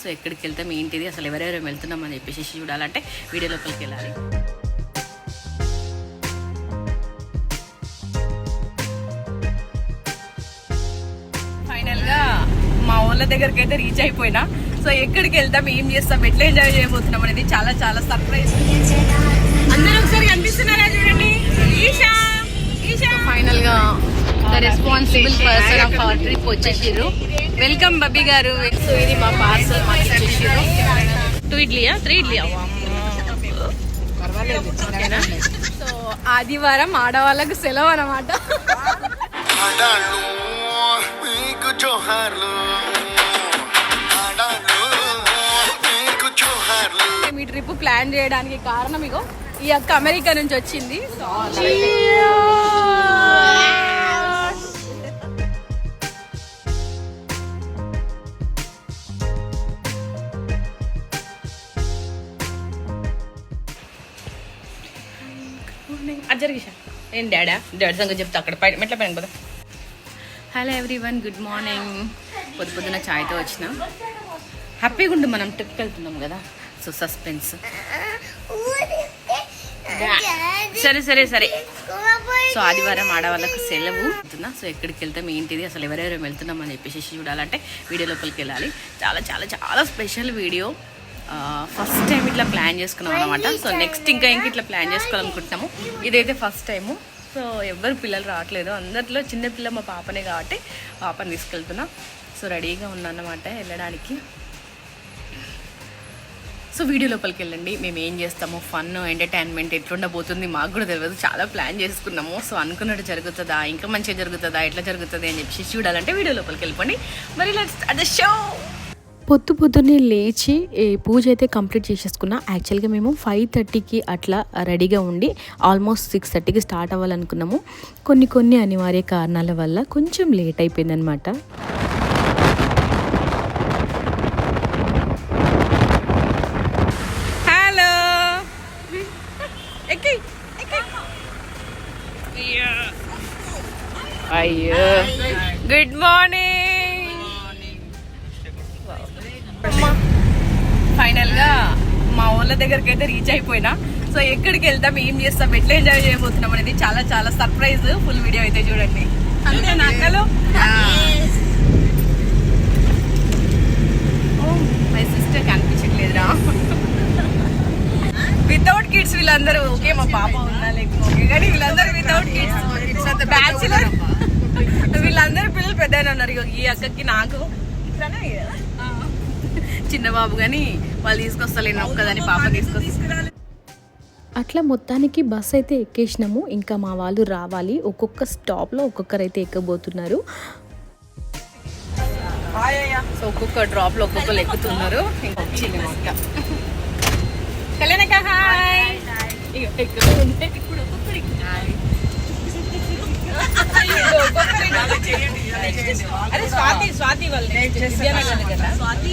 So ఎక్కడికి వెళ్తాం ఏంటిది అసలు ఎవరెవరు వెళ్తున్నాం అని చెప్పేసి చూడాలంటే వీడియో లోపలికి వెళ్ళాలి. ఫైనల్గా మా వాళ్ళ దగ్గరికి అయితే రీచ్ అయిపోయినా. సో ఎక్కడికి వెళ్తాం ఏం చేస్తాం ఎట్లా ఎంజాయ్ చేయబోతున్నాం అనేది చాలా చాలా సర్ప్రైజ్ అందరూ ఒకసారి కనిపిస్తున్నారా చూడండి? ఈషా! ఈషా! ఫైనల్గా the responsible person of our trip వచ్చేసిర్రు. Welcome Babbi garu. So ఇది మా పార్సల్ మాకు టూ ఇడ్లీయా? త్రీ ఇడ్లీయా? సో ఆదివారం ఆడవాళ్ళకు సెలవు అనమాట మీ ట్రిప్ ప్లాన్ చేయడానికి కారణం ఇగో ఈ అక్క అమెరికా నుంచి వచ్చింది. అది జరిగేసా ఏం డాడా? డాడీ సంగతి చెప్తా అక్కడ పైన మెట్ల పైన కదా హలో ఎవ్రీవన్ గుడ్ మార్నింగ్ పొద్దు పొద్దున ఛాయ్తో వచ్చిన. హ్యాపీగా ఉండు మనం ట్రిప్కి వెళ్తున్నాం కదా. సో సస్పెన్స్ సరే సరే సరే. సో ఆదివారం ఆడవాళ్ళకు సెలవు. అవుతుందా సో ఎక్కడికి వెళ్తాం ఏంటిది అసలు ఎవరెవరు వెళ్తున్నాం అని చెప్పేసి చూడాలంటే వీడియో లోపలికి వెళ్ళాలి. చాలా చాలా చాలా స్పెషల్ వీడియో ఫస్ట్ టైం ఇట్లా ప్లాన్ చేసుకున్నాం అనమాట సో నెక్స్ట్ ఇంకా ఇంక ఇట్లా ప్లాన్ చేసుకోవాలనుకుంటున్నాము. ఇదైతే ఫస్ట్ టైము సో ఎవరు పిల్లలు రావట్లేదు. అందరిలో చిన్న పిల్ల మా పాపనే కాబట్టి పాపని తీసుకెళ్తున్నా. సో రెడీగా ఉన్నానమాట వెళ్ళడానికి. సో వీడియో లోపలికి వెళ్ళండి. మేము ఏం చేస్తాము? ఫన్ ఎంటర్టైన్మెంట్ ఎట్లుండబోతుంది మాకు కూడా తెలియదు. చాలా ప్లాన్ చేసుకున్నాము. సో అనుకున్నట్టు జరుగుతుందా? ఇంకా మంచిగా జరుగుతుందా? ఎట్లా జరుగుతుంది అని చెప్పి చూడాలంటే వీడియో లోపలికి వెళ్ళిపోండి. మరి లెట్స్ అదే షో పొద్దు పొద్దున్నే లేచి ఏ పూజ అయితే కంప్లీట్ చేసేసుకున్నా. యాక్చువల్గా మేము ఫైవ్ థర్టీకి అట్లా రెడీగా ఉండి ఆల్మోస్ట్ సిక్స్ థర్టీకి స్టార్ట్ అవ్వాలనుకున్నాము. కొన్ని కొన్ని అనివార్య కారణాల వల్ల కొంచెం లేట్ అయిపోయిందనమాట హలో అయ్యో. గుడ్ మార్నింగ్ వాళ్ళ దగ్గరికి అయితే రీచ్ అయిపోయినా. సో ఎక్కడికి వెళ్తాం ఏం చేస్తాం ఎట్లా ఎంజాయ్ చేయబోతున్నాం అనేది చాలా చాలా సర్ప్రైజ్ ఫుల్ వీడియో అయితే చూడండి. అంతే నాకలు మై సిస్టర్ కనిపించట్లేదురా. వితౌట్ కిడ్స్ వీళ్ళందరూ ఓకే మా పాప ఉన్నా లేకపోతే ఓకే. కానీ వీళ్ళందరూ వితౌట్ కిడ్స్ బ్యాచులర్ వీళ్ళందరూ పిల్లలు పెద్ద ఉన్నారు. ఈ అక్కకి నాకు ఇట్లానే? చిన్న బాబు కానీ వాళ్ళు తీసుకొస్తలేను ఒక్కదని పాప తీసుకొస్తా అట్లా మొత్తానికి బస్ అయితే ఎక్కేసినాము. ఇంకా మా వాళ్ళు రావాలి. ఒక్కొక్క స్టాప్లో ఒక్కొక్కరైతే ఎక్కబోతున్నారు. సో ఒక్కొక్క డ్రాప్లో ఒక్కొక్కరు ఎక్కుతున్నారు. ఇంకా వచ్చింది హాయ్. ఇప్పుడు. అరే స్వాతి స్వాతి వాళ్ళు. స్వాతి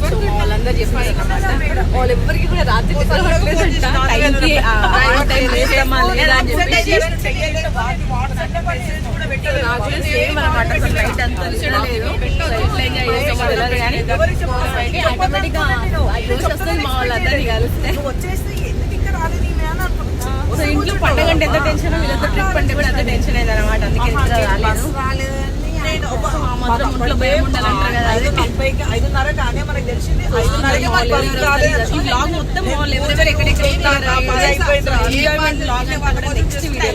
సో వాళ్ళందరూ చెప్పారు వాళ్ళెవ్వరికి కూడా రాత్రి ఇంట్లో పండగ అంటే ఎంత టెన్షన్ వీళ్ళతో ట్రిప్ అంటే కూడా అంత టెన్షన్ అయింది అనమాట అందుకే రాలేదు. ఐదున్నర కానీ మనకు తెలిసింది. ఐదున్నరకే.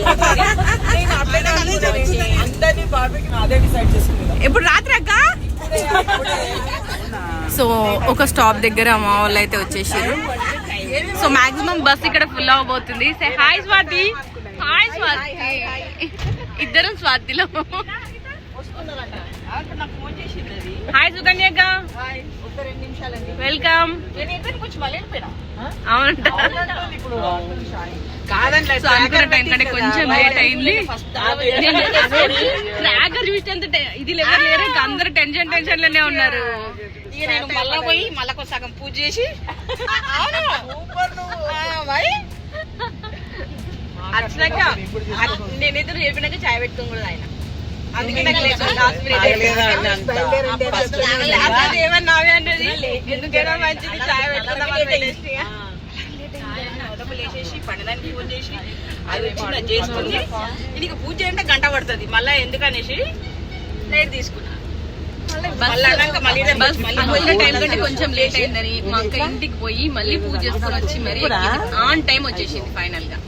అందరినీ బాబీకి నాదే డిసైడ్ ఎప్పుడు రాత్రి అక్క? సో ఒక స్టాప్ దగ్గర మా వాళ్ళు అయితే వచ్చేసారు. సో మాక్సిమం బస్ ఇక్కడ ఫుల్ అవబోతుంది. Say hi Swathi hi Swathi ఇద్దరం స్వాతిలో. హాయ్ నిమిషాలండి. వెల్కమ్ నేను అవునంట. అనుకున్న టైం కంటే కొంచెం లేట్ అయింది. ట్రాకర్ టె- ఇది లేవరు లేరు? అందరు టెన్షన్ టెన్షన్లోనే ఉన్నారు. నేను మళ్ళా పోయి మళ్ళా సగం పూజ చేసి. వచ్చినాక నేనైతే చెప్పినాక చాయ్ పెట్టుకోని కూడా ఆయన అందుకే నాకు లేదు. లాస్ట్ పీరియడ్ ఏమన్నా నావే అన్నది? ఎందుకైనా మంచిది చాయ్ పండడానికి ఫోన్ చేసి అది వచ్చి నీకు పూజ అంటే గంట పడుతుంది. మళ్ళీ ఎందుకనేసి లేట్ తీసుకున్నా. మళ్ళీ అన్నాక మళ్ళీ రేపు బస్ మళ్ళీ అనుకున్న టైం కంటే కొంచెం లేట్ అయిందని మా అక్క ఇంటికి పోయి మళ్ళీ పూజ చేసుకొని వచ్చి మరి ఆన్ టైం వచ్చేసింది ఫైనల్గా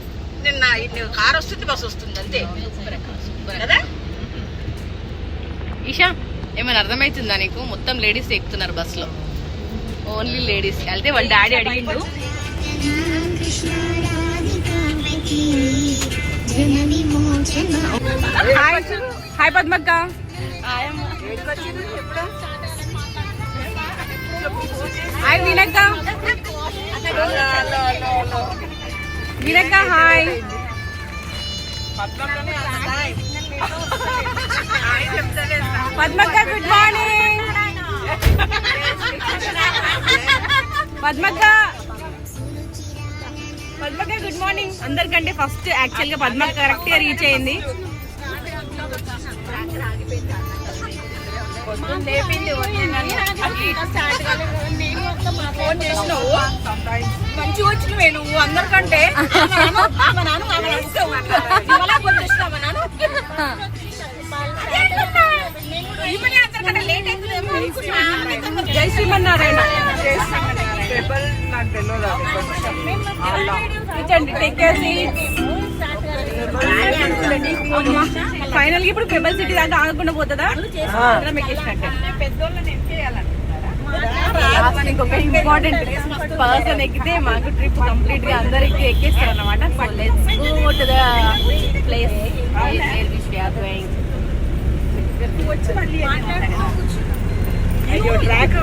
నిన్న ఇన్ని కార్ వస్తుంది బస్ వస్తుంది అంతే. కదా? ఈషా ఏమైనా అర్థమవుతుందా నీకు? మొత్తం లేడీస్ ఎక్కుతున్నారు బస్లో. ఓన్లీ లేడీస్ అయితే వాళ్ళ డాడీ అడిగిండు. హాయ్ హాయ్ పద్మక్క. హాయ్ వినక్క వినక్క హాయ్. పద్మక్క గుడ్ మార్నింగ్ పద్మక్క. పద్మక్క గుడ్ మార్నింగ్ అందరికంటే ఫస్ట్ యాక్చువల్గా పద్మక్క కరెక్ట్గా రీచ్ అయింది. ఫోన్ చేసినావు. వచ్చినవే నువ్వు అందరికంటే. మా నాన్న మా నాన్న. జై శ్రీమన్నారాయణ. ఫైనల్గా ఇప్పుడు పెబల్ సిటీ దాకా ఆగకుండా పోతుందా? అందరం ఎక్కేసినట్టే లాస్ట్ ఇంకొక ఇంపార్టెంట్ పర్సన్ ఎక్కితే మాకు ట్రిప్ కంప్లీట్గా అందరికి ఎక్కేస్తారు అనమాట so let's go to the place అయ్యో ట్రాక్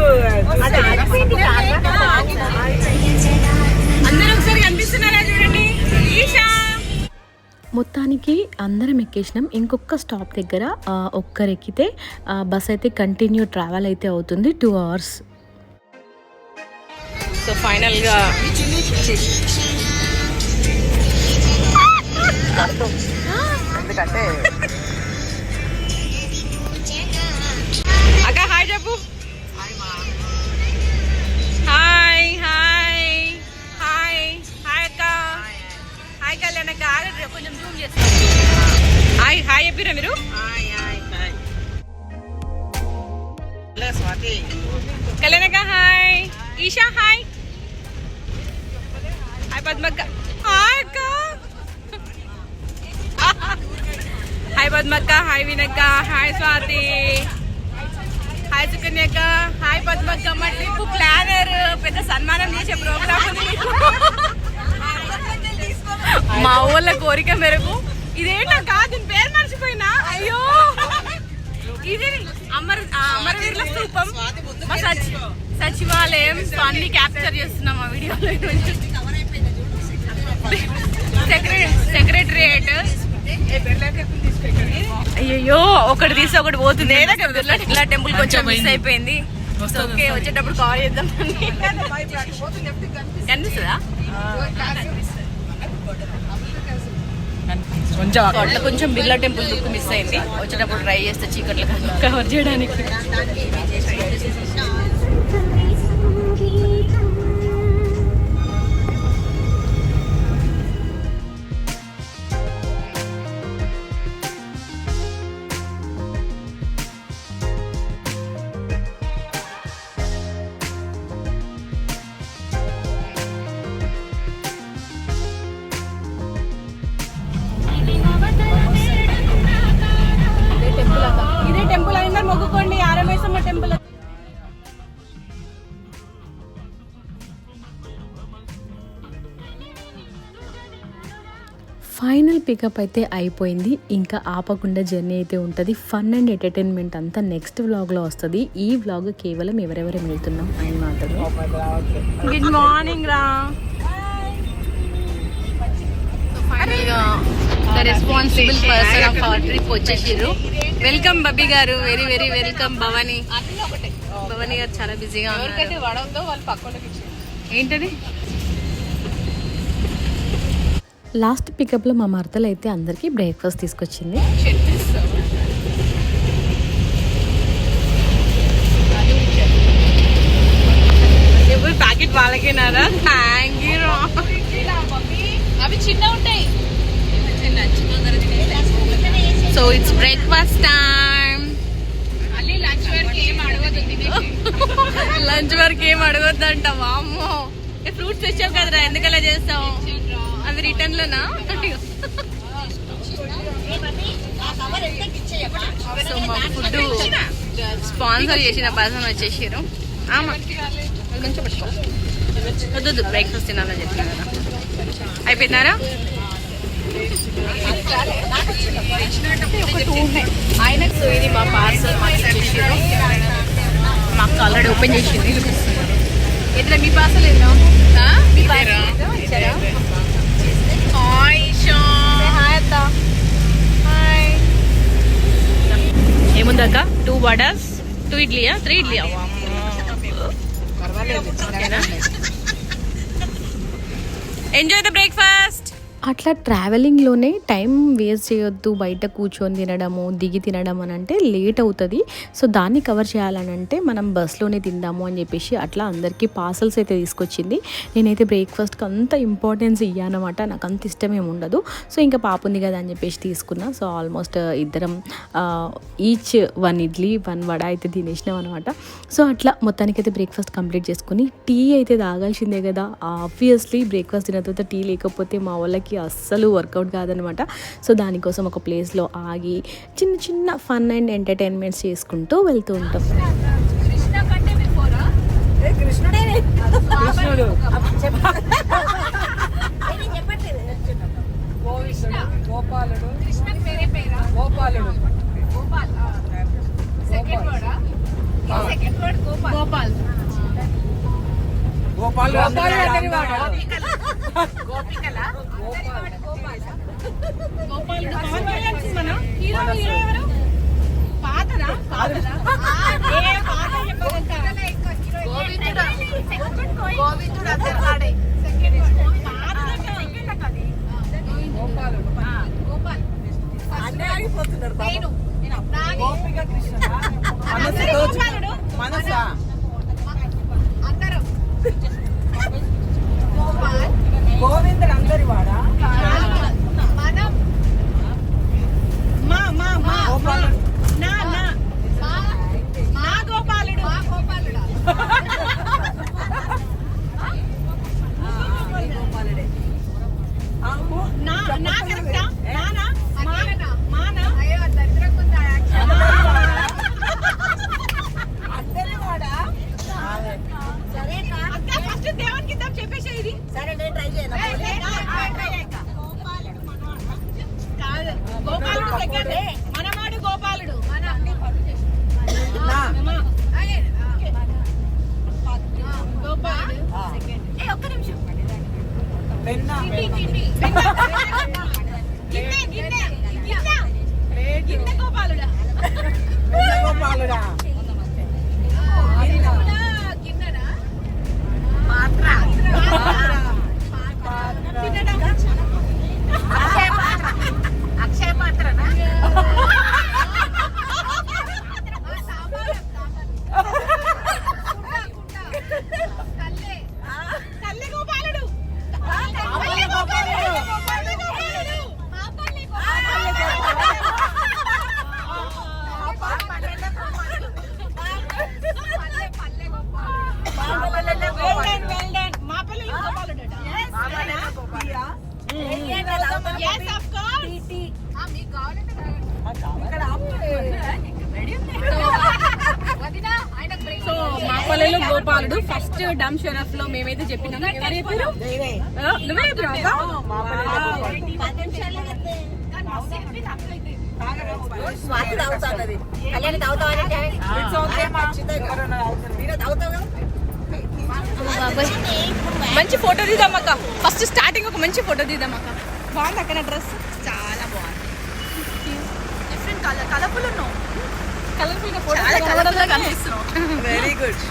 అందరూ ఒకసారి కనిపిస్తున్నారా? మొత్తానికి అందరం ఎక్కేసినాం. ఇంకొక స్టాప్ దగ్గర ఒక్కరెక్కితే బస్ అయితే కంటిన్యూ ట్రావెల్ అయితే అవుతుంది. టూ అవర్స్ సో ఫైనల్గా ఎందుకంటే అక్క హాయ్ చెప్పు. Hi hi. హాయ్ హాయ్ అక్క. హాయ్ కళ్యాణ్ అక్క ఆగండి, కొంచెం జూమ్ చేస్తాను. హాయ్ హాయ్ చెప్పిరా మీరు. స్వాతి. కళ్యాణ్ అక్క హాయ్. ఈషా హాయ్. హాయ్ పద్మక్క. హాయ్ అక్క. హాయ్ పద్మక్క. హాయ్ వినక్క. హాయ్ స్వాతి. హాయ్ సుకన్యక్క. హాయ్ పద్మక్క. మా ట్రిప్ ప్లానర్ పెద్ద సన్మానం చేసే ప్రోగ్రామ్ మా ఊళ్ళ కోరిక మేరకు. ఇదేంటక్క దీని పేరు మర్చిపోయినా? అయ్యో! ఇది అమర అమరవీరుల స్థూపం. మా సచి సచివాలయం అన్ని క్యాప్చర్ చేస్తున్నాం ఆ వీడియోలో సెక్రటరియట్ అయ్యో ఒకటి తీసి ఒకటి పోతుంది. బిర్లా టెంపుల్ కొంచెం మిస్ అయిపోయింది. ఓకే వచ్చేటప్పుడు కాల్ చేద్దాం కనిపిస్తుందా? కొంచెం అట్లా కొంచెం బిర్లా టెంపుల్ లుక్ మిస్ అయింది. వచ్చేటప్పుడు ట్రై చేస్తే చీకట్లు కవర్ చేయడానికి. పికప్ అయితే అయిపోయింది. ఇంకా ఆపకుండా జర్నీ అయితే ఉంటుంది. ఫన్ అండ్ ఎంటర్టైన్మెంట్ అంతా నెక్స్ట్ వ్లాగ్లో వస్తుంది. ఈ వ్లాగ్ కేవలం ఎవరెవరు వెళ్తున్నాం అని మాత్రమే. గుడ్ మార్నింగ్ రా the responsible person of our trip వచ్చేసిర్రు. Welcome Babbi garu. Very very welcome Bhavani Bhavani garu చాలా బిజీగా ఉన్నారు. ఏంటది? లాస్ట్ పికప్లో మా మరతలు అయితే అందరికీ బ్రేక్ఫాస్ట్ తీసుకొచ్చింది. ప్యాకెట్ వాళ్ళకేనారా థ్యాంక్ యూ అవి చిన్న ఉంటాయి. సో ఇట్స్ బ్రేక్ఫాస్ట్ టైం మళ్ళీ లంచ్ వరకు ఏం అడగదు లంచ్ వరకు ఏం అడగొద్దంట వామ్మో. ఫ్రూట్స్ తెచ్చావు కదరా ఎందుకలా చేస్తావు? రిటర్న్ లోనా సో మా ఫుడ్ స్పాన్సర్ చేసిన పర్సన్ వచ్చేసారు ఆమా. అది మంచిగా పెట్టుకో వద్దు బ్రేక్ఫాస్ట్ తినాలని చెప్పిన కదా. అయిపోయినారా? ఆయన సో ఇది మా పార్సల్ మాకు ఇచ్చేసారు ఆల్రెడీ ఓపెన్ చేసింది. ఎట్లా మీ పార్సల్ ఏంటో మీ పార్సల్ ఇచ్చారా? హాయ్ అత్త హాయ్ ఏముందక్క? టూ వడాస్ టూ ఇడ్లీయా? త్రీ ఇడ్లీయా? ఎంజాయ్ ద బ్రేక్ఫాస్ట్ అట్లా ట్రావెలింగ్లోనే టైం వేస్ట్ చేయొద్దు బయట కూర్చొని తినడము దిగి తినడం అని అంటే లేట్ అవుతుంది. సో దాన్ని కవర్ చేయాలని అంటే మనం బస్లోనే తిందాము అని చెప్పేసి అట్లా అందరికీ పార్సల్స్ అయితే తీసుకొచ్చింది. నేనైతే బ్రేక్ఫాస్ట్కి అంత ఇంపార్టెన్స్ ఇయ్యానమాట. నాకు అంత ఇష్టం ఉండదు. సో ఇంకా పాప ఉంది కదా అని చెప్పేసి తీసుకున్నా. సో ఆల్మోస్ట్ uh, ఇద్దరం uh, each one idli one vada అయితే తినేసినాం అనమాట. సో అట్లా మొత్తానికైతే బ్రేక్ఫాస్ట్ కంప్లీట్ చేసుకుని టీ అయితే తాగాల్సిందే కదా. ఆబ్వియస్లీ బ్రేక్ఫాస్ట్ తిన్న తర్వాత టీ లేకపోతే మా వాళ్ళకి అస్సలు వర్కౌట్ కాదనమాట. సో దానికోసం ఒక ప్లేస్లో ఆగి చిన్న చిన్న ఫన్ అండ్ ఎంటర్టైన్మెంట్స్ చేసుకుంటూ వెళ్తూ ఉంటాం. కృష్ణుడు. గోపాలుడు. గోపాలుడు. గోపాల్. గోపాల్. ఆగిపోతున్నారు బాబు. గోపిక కృష్ణ మనసు మనసా గోవిందుడు అందరి వాడా గోపాలుడు. అందరి సరే నేను ట్రై చేయను గోపాలుడు సెకండ్ మనమాడు గోపాలుడు నా. గోపాలుడు. ఏ ఒక్క నిమిషం. గోపాలుడా? గోపాలుడా? గోపాలుడు ఫస్ట్ డమ్ షరఫ్లో మేమైతే చెప్పినాము ఎవరు చెప్పారు ఆ, నువ్వే చెప్పినావా స్వాతి తాగుతాన్నది కళ్యాణి తాగుతావా మంచి ఫోటో తీద్దామక్క. ఫస్ట్ స్టార్టింగ్ ఒక మంచి ఫోటో తీద్దామక్క. బాగుంది అక్కడ డ్రెస్ చాలా బాగుంది. డిఫరెంట్ కలర్ కలర్ఫుల్ ఉన్నావు. కలర్ఫుల్గా ఫోటో కనిపిస్తున్నావు వెరీ గుడ్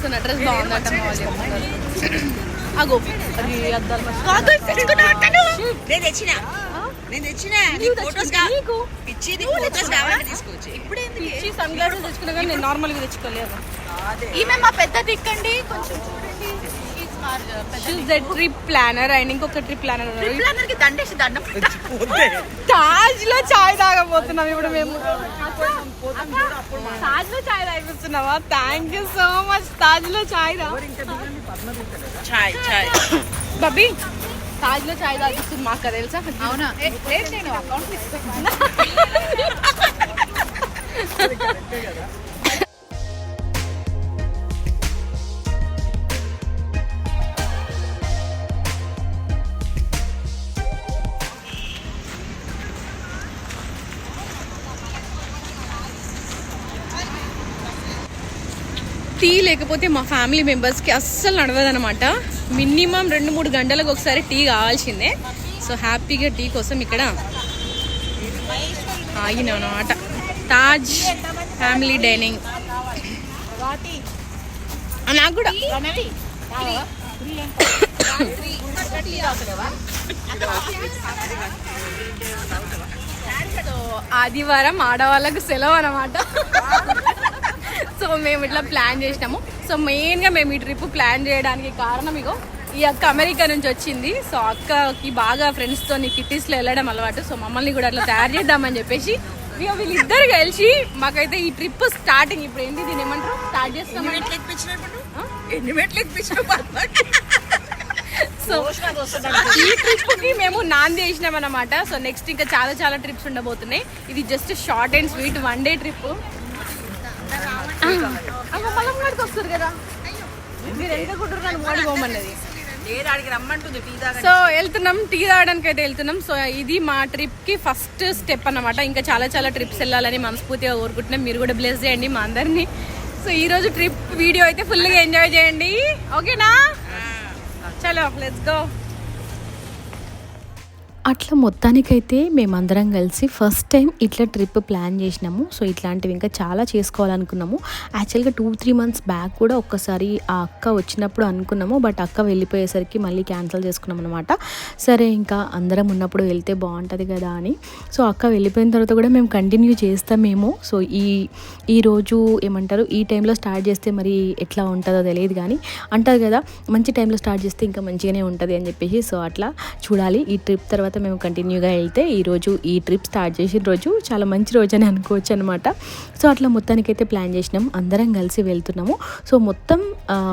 సో నా డ్రెస్ బాగుందంట మా వాళ్ళు చెప్తున్నారు. అగో. అది అద్దాలు మర్చిపోయాను. నేను తెచ్చిన. నేను తెచ్చిన. ఫోటోస్ ఫోటోస్ ఇప్పుడు పిచ్చి సన్ గ్లాసెస్ తెచ్చుకున్నా కానీ నేను నార్మల్గా తెచ్చుకోలేదు. ఈమె మా పెద్ద దిక్కండి కొంచెం చూడండి. She's the trip planner and ఇంకొక ట్రిప్ ప్లానర్ అందరికి దండేసి దండం తాజ్లో చాయ్ తాగబోతున్నాం ఇప్పుడు మేము. తాజ్లో చాయ్ తాగిస్తున్నావా థ్యాంక్ యూ సో మచ్ తాజ్లో చాయ్ రా చాయ్. చాయ్ బబ్బీ తాజ్లో చాయ్ తాగిస్తుంది మాకు తెలుసా? అవునా? అకౌంట్ లేకపోతే మా ఫ్యామిలీ మెంబర్స్కి అస్సలు నడవదనమాట మినిమం రెండు మూడు గంటలకు ఒకసారి టీ కావాల్సిందే. సో హ్యాపీగా టీ కోసం ఇక్కడ ఆగినా అనమాట తాజ్ ఫ్యామిలీ డైనింగ్. నాకు కూడా. ఆదివారం ఆడవాళ్ళకు సెలవు అనమాట సో మేము ఇట్లా ప్లాన్ చేసినాము. సో మెయిన్గా మేము ఈ ట్రిప్ ప్లాన్ చేయడానికి కారణం ఇగో ఈ అక్క అమెరికా నుంచి వచ్చింది. సో అక్కకి బాగా ఫ్రెండ్స్తో కిట్టీస్లో వెళ్ళడం అలవాటు. సో మమ్మల్ని కూడా అట్లా తయారు చేద్దామని చెప్పేసి ఇక వీళ్ళిద్దరు కలిసి మాకైతే ఈ ట్రిప్ స్టార్టింగ్ ఇప్పుడు ఏంటి దీని ఏమంటారు? స్టార్ట్ చేస్తాం సో ఈ ట్రిప్కి మేము నాంది చేసినాం అనమాట సో నెక్స్ట్ ఇంకా చాలా చాలా ట్రిప్స్ ఉండబోతున్నాయి. ఇది just short and sweet one day trip మళ్ళీ వస్తారు కదా. మీరు ఎంత కుట్టారు నన్ను మోడీ పోమన్నది. ఏడాడికి రమ్మంటుంది టీ తాగ సో వెళ్తున్నాం టీ తాగడానికి అయితే వెళ్తున్నాం. సో ఇది మా ట్రిప్కి ఫస్ట్ స్టెప్ అన్నమాట. ఇంకా చాలా చాలా ట్రిప్స్ వెళ్ళాలని మనస్ఫూర్తిగా కోరుకుంటున్నాం. మీరు కూడా బ్లెస్ చేయండి మా అందరినీ. సో ఈ రోజు ట్రిప్ వీడియో అయితే ఫుల్గా ఎంజాయ్ చేయండి. ఓకేనా? చలో లెట్స్ గో అట్లా మొత్తానికైతే మేమందరం కలిసి ఫస్ట్ టైం ఇట్లా ట్రిప్ ప్లాన్ చేసినాము. సో ఇట్లాంటివి ఇంకా చాలా చేసుకోవాలనుకున్నాము. యాక్చువల్గా టూ త్రీ మంత్స్ బ్యాక్ కూడా ఒక్కసారి ఆ అక్క వచ్చినప్పుడు అనుకున్నాము. బట్ అక్క వెళ్ళిపోయేసరికి మళ్ళీ క్యాన్సిల్ చేసుకున్నాం అనమాట సరే ఇంకా అందరం ఉన్నప్పుడు వెళ్తే బాగుంటుంది కదా అని. సో అక్క వెళ్ళిపోయిన తర్వాత కూడా మేము కంటిన్యూ చేస్తామేమో. సో ఈ ఈరోజు ఏమంటారు? ఈ టైంలో స్టార్ట్ చేస్తే మరి ఎట్లా ఉంటుందో తెలియదు కానీ అంటారు కదా మంచి టైంలో స్టార్ట్ చేస్తే ఇంకా మంచిగానే ఉంటుంది అని చెప్పేసి. సో అట్లా చూడాలి. ఈ ట్రిప్ తర్వాత మేము కంటిన్యూగా వెళ్తే ఈరోజు ఈ ట్రిప్ స్టార్ట్ చేసిన రోజు చాలా మంచి రోజు అని అనుకోవచ్చు అనమాట సో అట్లా మొత్తానికైతే ప్లాన్ చేసినాం. అందరం కలిసి వెళ్తున్నాము. సో మొత్తం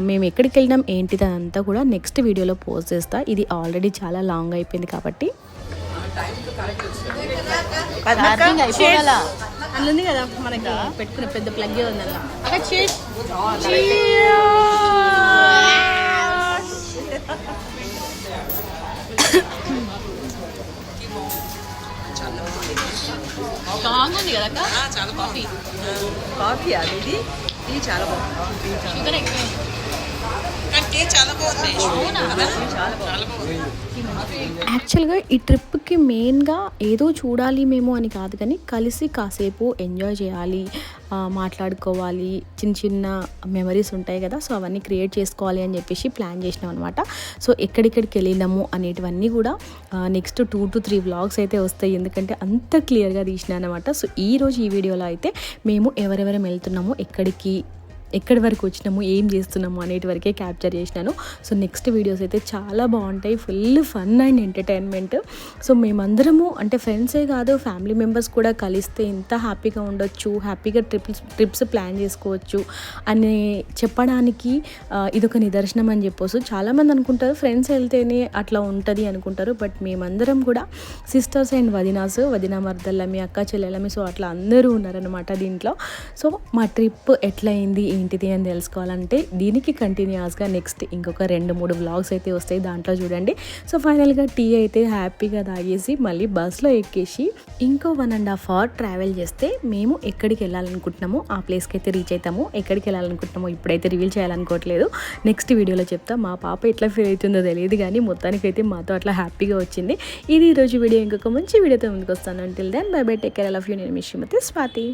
మేము ఎక్కడికి వెళ్ళినాం ఏంటిది అదంతా కూడా నెక్స్ట్ వీడియోలో పోస్ట్ చేస్తా. ఇది ఆల్రెడీ చాలా లాంగ్ అయిపోయింది కాబట్టి. అందులో ఉంది కదా మనకి. పెట్టుకునే పెద్ద ప్లగ్ ఉంది అలా స్ట్రాంగ్ ఉంది కదా కాఫీ. కాఫీ అది ఇది చాలా బాగుంది. షుగర్ ఎక్కువ. కానీ టీ చాలా బాగుంది. కదా? చాలా బాగుంది. యాక్చువల్గా ఈ ట్రిప్కి మెయిన్గా ఏదో చూడాలి మేము అని కాదు కానీ కలిసి కాసేపు ఎంజాయ్ చేయాలి మాట్లాడుకోవాలి చిన్న చిన్న మెమరీస్ ఉంటాయి కదా సో అవన్నీ క్రియేట్ చేసుకోవాలి అని చెప్పేసి ప్లాన్ చేసినాం అనమాట సో ఎక్కడెక్కడికి వెళ్ళినాము అనేటివన్నీ కూడా next two to three vlogs అయితే వస్తాయి. ఎందుకంటే అంత క్లియర్గా తీసిన అనమాట సో ఈ రోజు ఈ వీడియోలో అయితే మేము ఎవరెవరం వెళ్తున్నాము ఎక్కడికి ఎక్కడి వరకు వచ్చినాము ఏం చేస్తున్నాము అనేటి వరకే క్యాప్చర్ చేసినాను. సో నెక్స్ట్ వీడియోస్ అయితే చాలా బాగుంటాయి. Full fun and entertainment so మేమందరము అంటే ఫ్రెండ్సే కాదు ఫ్యామిలీ మెంబర్స్ కూడా కలిస్తే ఇంత హ్యాపీగా ఉండొచ్చు హ్యాపీగా ట్రిప్స్ ట్రిప్స్ ప్లాన్ చేసుకోవచ్చు అని చెప్పడానికి ఇదొక నిదర్శనం అని చెప్పొచ్చు. చాలామంది అనుకుంటారు ఫ్రెండ్స్ వెళ్తేనే అట్లా ఉంటుంది అనుకుంటారు బట్ మేమందరం కూడా సిస్టర్స్ అండ్ వదినాస్ వదినా మర్దల్లమి అక్క చెల్లెలమి సో అట్లా అందరూ ఉన్నారనమాట దీంట్లో. సో మా ట్రిప్ ఎట్లయింది ఏంటిది అని తెలుసుకోవాలంటే దీనికి కంటిన్యూస్గా నెక్స్ట్ ఇంకొక రెండు మూడు బ్లాగ్స్ అయితే వస్తాయి. దాంట్లో చూడండి. సో ఫైనల్గా టీ అయితే హ్యాపీగా తాగేసి మళ్ళీ బస్లో ఎక్కేసి ఇంకో one and half hour travel చేస్తే మేము ఎక్కడికి వెళ్ళాలనుకుంటున్నామో ఆ ప్లేస్కి అయితే రీచ్ అవుతాము. ఎక్కడికి వెళ్ళాలనుకుంటున్నామో ఇప్పుడైతే రివీల్ చేయాలనుకోవట్లేదు. నెక్స్ట్ వీడియోలో చెప్తా. మా పాప ఎట్లా ఫీల్ అవుతుందో తెలియదు కానీ మొత్తానికైతే మాతో అట్లా హ్యాపీగా వచ్చింది. ఇది ఈరోజు వీడియో. ఇంకొక మంచి వీడియోతో ముందుకు వస్తాను. Until then bye bye take care love you నేను మీ శ్రీమతి స్వాతి.